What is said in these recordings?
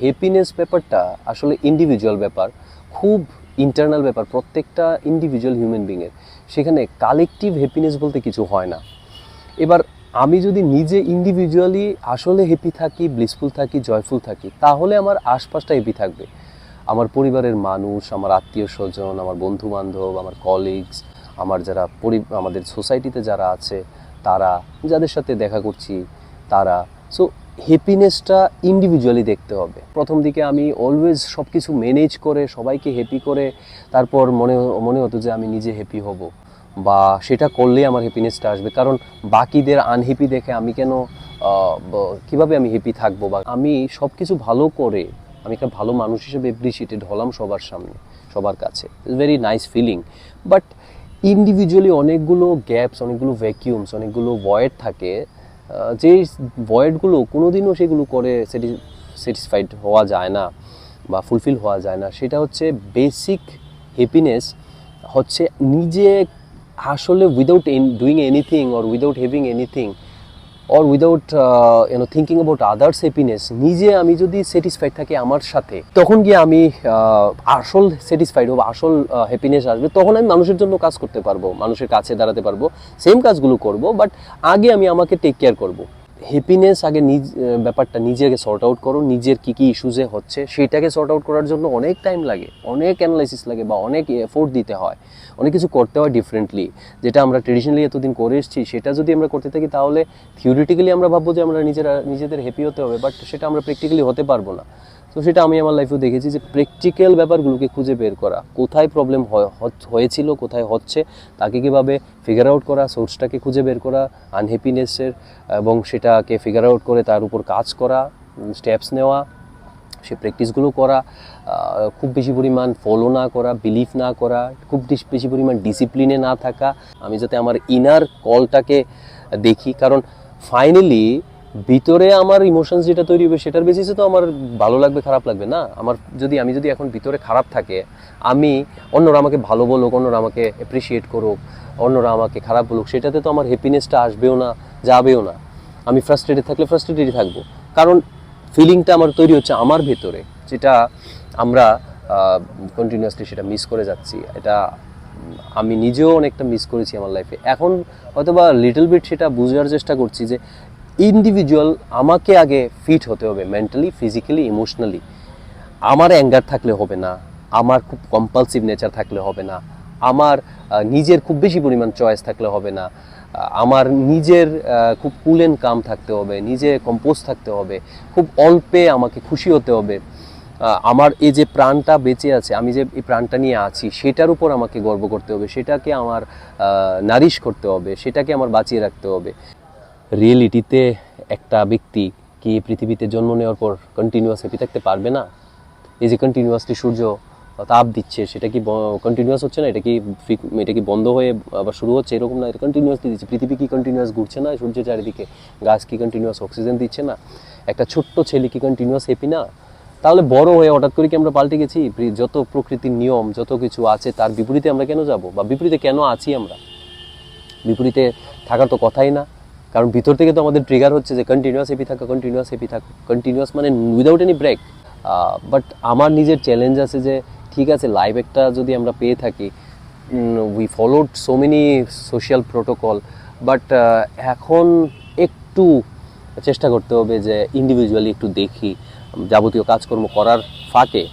Happiness ব্যাপারটা আসলে individual ব্যাপার, খুব ইন্টারনাল ব্যাপার, প্রত্যেকটা ইন্ডিভিজুয়াল হিউম্যান বিংয়ের সেখানে কালেকটিভ হ্যাপিনেস বলতে কিছু হয় না। এবার আমি যদি নিজে ইন্ডিভিজুয়ালি আসলে হ্যাপি থাকি ব্লিসফুল থাকি জয়ফুল থাকি, তাহলে আমার আশপাশটা হ্যাপি থাকবে। আমার পরিবারের মানুষ, আমার আত্মীয় স্বজন, আমার বন্ধু বান্ধব আমার কলিগস আমার যারা পরি, আমাদের সোসাইটিতে যারা আছে, তারা, যাদের সাথে দেখা করছি, তারা। সো হ্যাপিনেসটা ইন্ডিভিজুয়ালি দেখতে হবে। প্রথম দিকে আমি অলওয়েজ সব কিছু ম্যানেজ করে, সবাইকে হ্যাপি করে, তারপর মনে মনে হতো যে আমি নিজে হ্যাপি হব বা সেটা করলে আমার হ্যাপিনেসটা আসবে। কারণ বাকিদের আনহ্যাপি দেখে আমি কেন কীভাবে আমি হ্যাপি থাকব বা আমি সব কিছু ভালো করে, আমি একটা ভালো মানুষ হিসেবে অ্যাপ্রিসিয়েটেড হলাম সবার সামনে, সবার কাছে। It's very nice feeling but individually অনেকগুলো গ্যাপস অনেকগুলো ভ্যাকিউমস অনেকগুলো ভয়েড থাকে যে ভয়েডগুলো কোনো দিনও সেগুলো করে স্যাটিসফাইড হওয়া যায় না বা ফুলফিল হওয়া যায় না। সেটা হচ্ছে বেসিক হ্যাপিনেস হচ্ছে নিজে আসলে without doing anything or without having anything or without you know thinking about others happiness নিজে আমি যদি স্যাটিসফাইড থাকি আমার সাথে তখন গিয়ে আমি আহ, আসল স্যাটিসফাইড হব আসল হ্যাপিনেস আসবে তখন আমি মানুষের জন্য কাজ করতে পারব মানুষের কাছে দাঁড়াতে পারব সেম কাজগুলো করব বাট আগে আমি আমাকে টেক কেয়ার করব। হ্যাপিনেস আগে নিজ ব্যাপারটা নিজেকে সর্ট আউট করো, নিজের কী কী ইস্যুজে হচ্ছে, সেটাকে সর্ট আউট করার জন্য অনেক টাইম লাগে, অনেক অ্যানালাইসিস লাগে বা অনেক এফোর্ট দিতে হয়, অনেক কিছু করতে হয় ডিফারেন্টলি যেটা আমরা ট্রেডিশনালি এতদিন করে এসেছি, সেটা যদি আমরা করতে থাকি তাহলে থিওরিটিক্যালি আমরা ভাববো যে আমরা নিজেরা, নিজেদের হ্যাপি হতে হবে বাট সেটা আমরা প্র্যাকটিক্যালি হতে পারব না। তো সেটা আমি আমার লাইফেও দেখেছি যে প্র্যাকটিক্যাল ব্যাপারগুলোকে খুঁজে বের করা, কোথায় প্রবলেম হয়েছিল, কোথায় হচ্ছে, তাকে কীভাবে ফিগার আউট করা সোর্সটাকে খুঁজে বের করা আনহ্যাপিনেসের এবং সেটাকে ফিগার আউট করে তার উপর কাজ করা স্টেপস নেওয়া, সে প্র্যাকটিসগুলো করা খুব বেশি পরিমাণ ফলো না করা বিলিভ না করা, খুব বেশি- পরিমাণ ডিসিপ্লিনে না থাকা। আমি যাতে আমার ইনার কলটাকে দেখি, কারণ ফাইনালি ভিতরে আমার ইমোশনস যেটা তৈরি হবে সেটার বেসিসে তো আমার ভালো লাগবে, খারাপ লাগবে না। আমার যদি, আমি যদি এখন ভিতরে খারাপ থাকে, আমি অন্যরা আমাকে ভালো বলুক, অন্যরা আমাকে অ্যাপ্রিসিয়েট করুক, অন্যরা আমাকে খারাপ বলুক, সেটাতে তো আমার হ্যাপিনেসটা আসবেও না, যাবেও না। আমি ফ্রাস্ট্রেটেড থাকলে ফ্রাস্ট্রেটেডই থাকব। কারণ ফিলিংটা আমার তৈরি হচ্ছে আমার ভেতরে, যেটা আমরা কন্টিনিউয়াসলি সেটা মিস করে যাচ্ছি। এটা আমি নিজেও অনেকটা মিস করেছি আমার লাইফে এখন হয়তো বা লিটল বিট সেটা বোঝার চেষ্টা করছি যে ইন্ডিভিজুয়াল আমাকে আগে ফিট হতে হবে মেন্টালি ফিজিক্যালি ইমোশনালি আমার অ্যাঙ্গার থাকলে হবে না, আমার খুব কম্পালসিভ নেচার থাকলে হবে না, আমার নিজের খুব বেশি পরিমাণ চয়েস থাকলে হবে না আমার নিজের খুব কুল অ্যান্ড কাম থাকতে হবে, নিজে কম্পোজ থাকতে হবে, খুব অল্পে আমাকে খুশি হতে হবে। আমার এই যে প্রাণটা বেঁচে আছে, আমি যে এই প্রাণটা নিয়ে আছি, সেটার উপর আমাকে গর্ব করতে হবে, সেটাকে আমার নারিশ করতে হবে, সেটাকে আমার বাঁচিয়ে রাখতে হবে। রিয়েলিটিতে একটা ব্যক্তি কি পৃথিবীতে জন্ম নেওয়ার পর কন্টিনিউয়াস হ্যাপি থাকতে পারবে না? এই যে কন্টিনিউয়াসলি সূর্য তাপ দিচ্ছে, সেটা কি কন্টিনিউয়াস হচ্ছে না? এটা কি এটা কি বন্ধ হয়ে আবার শুরু হচ্ছে? এরকম না, এটা কন্টিনিউয়াসলি দিচ্ছে। পৃথিবী কি কন্টিনিউয়াস ঘুরছে না? সূর্যের চারিদিকে গাছ কি কন্টিনিউয়াস অক্সিজেন দিচ্ছে না? একটা ছোট্ট ছেলে কি কন্টিনিউয়াস হ্যাপি না? তাহলে বড় হয়ে হঠাৎ করে কি আমরা পাল্টে গেছি? যত প্রকৃতির নিয়ম, যত কিছু আছে, তার বিপরীতে আমরা কেন যাব? বা বিপরীতে কেন আছি আমরা? বিপরীতে থাকার তো কথাই না। কারণ ভিতর থেকে তো আমাদের ট্রিগার হচ্ছে যে কন্টিনিউয়াস হেপি থাকা কন্টিনিউয়াস হেপি থাকা কন্টিনিউয়াস মানে উইদাউট এনি ব্রেক বাট আমার নিজের চ্যালেঞ্জ আছে যে, ঠিক আছে লাইভ একটা যদি আমরা পেয়ে থাকি we followed so many social protocol but এখন একটু চেষ্টা করতে হবে যে ইন্ডিভিজুয়ালি একটু দেখি, যাবতীয় কাজকর্ম করার ফাঁকে।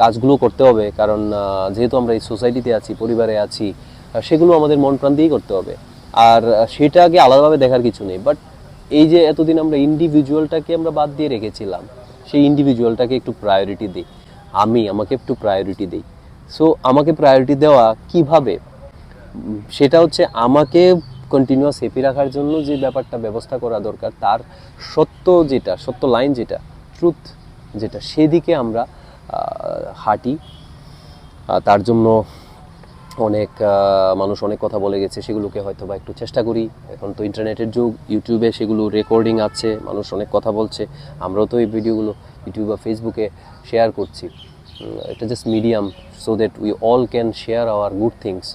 কাজগুলো করতে হবে, কারণ যেহেতু আমরা এই সোসাইটিতে আছি, পরিবারে আছি সেগুলো আমাদের মন প্রাণ দিয়েই করতে হবে। আর সেটাকে আলাদাভাবে দেখার কিছু নেই। বাট এই যে এতদিন আমরা ইন্ডিভিজুয়ালটাকে আমরা বাদ দিয়ে রেখেছিলাম, সেই ইন্ডিভিজুয়ালটাকে একটু প্রায়োরিটি দিই। আমি আমাকে একটু প্রায়োরিটি দিই। সো আমাকে প্রায়োরিটি দেওয়া কীভাবে? সেটা হচ্ছে আমাকে কন্টিনিউয়াস হ্যাপি রাখার জন্য যে ব্যাপারটা ব্যবস্থা করা দরকার, তার সত্য যেটা, সত্য লাইন যেটা ট্রুথ যেটা, সেদিকে আমরা হাঁটি। তার জন্য অনেক মানুষ অনেক কথা বলে গেছে, সেগুলোকে হয়তো বা একটু চেষ্টা করি। এখন তো ইন্টারনেটের যুগ ইউটিউবে সেগুলো রেকর্ডিং আছে, মানুষ অনেক কথা বলছে। আমরাও তো এই ভিডিওগুলো ইউটিউব বা ফেসবুকে শেয়ার করছি। এটা just medium so that we all can share our good things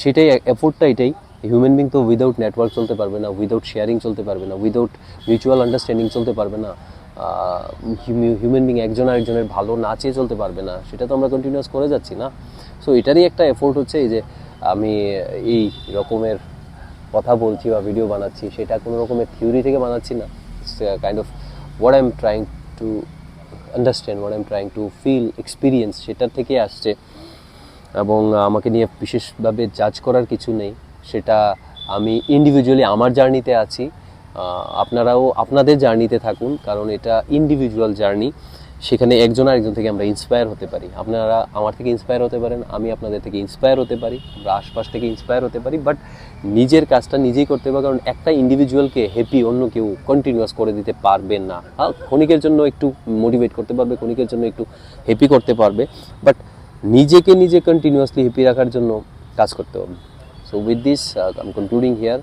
সেটাই এফোর্টটা এটাই। হিউম্যান বিং তো উইদাউট নেটওয়ার্ক চলতে পারবে না উইদাউট শেয়ারিং চলতে পারবে না উইদাউট মিউচুয়াল আন্ডারস্ট্যান্ডিং চলতে পারবে না। হিউম্যান বিং একজন আরেকজনের ভালো না চেয়ে চলতে পারবে না, সেটা তো আমরা কন্টিনিউয়াস করে যাচ্ছি না। সো এটারই একটা এফোর্ট হচ্ছে এই যে আমি এই রকমের কথা বলছি বা ভিডিও বানাচ্ছি, সেটা কোনো রকমের থিওরি থেকে বানাচ্ছি না। Kind of what I am trying to understand what I am trying to feel experience সেটার থেকে আসছে। এবং আমাকে নিয়ে বিশেষভাবে জাজ করার কিছু নেই। সেটা আমি ইন্ডিভিজুয়ালি আমার জার্নিতে আছি। আপনারাও আপনাদের জার্নিতে থাকুন, কারণ এটা ইন্ডিভিজুয়াল জার্নি সেখানে একজন আরেকজন থেকে আমরা ইন্সপায়ার হতে পারি। আপনারা আমার থেকে ইন্সপায়ার হতে পারেন, আমি আপনাদের থেকে ইন্সপায়ার হতে পারি, আমরা আশপাশ থেকে ইন্সপায়ার হতে পারি বাট নিজের কাজটা নিজেই করতে হবে, কারণ একটা ইন্ডিভিজুয়ালকে হ্যাপি অন্য কেউ কন্টিনিউয়াস করে দিতে পারবে না। হ্যাঁ ক্ষণিকের জন্য একটু মোটিভেট করতে পারবে, ক্ষণিকের জন্য একটু হ্যাপি করতে পারবে বাট নিজেকে নিজে কন্টিনিউয়াসলি হ্যাপি রাখার জন্য কাজ করতে হবে। So with this I am concluding here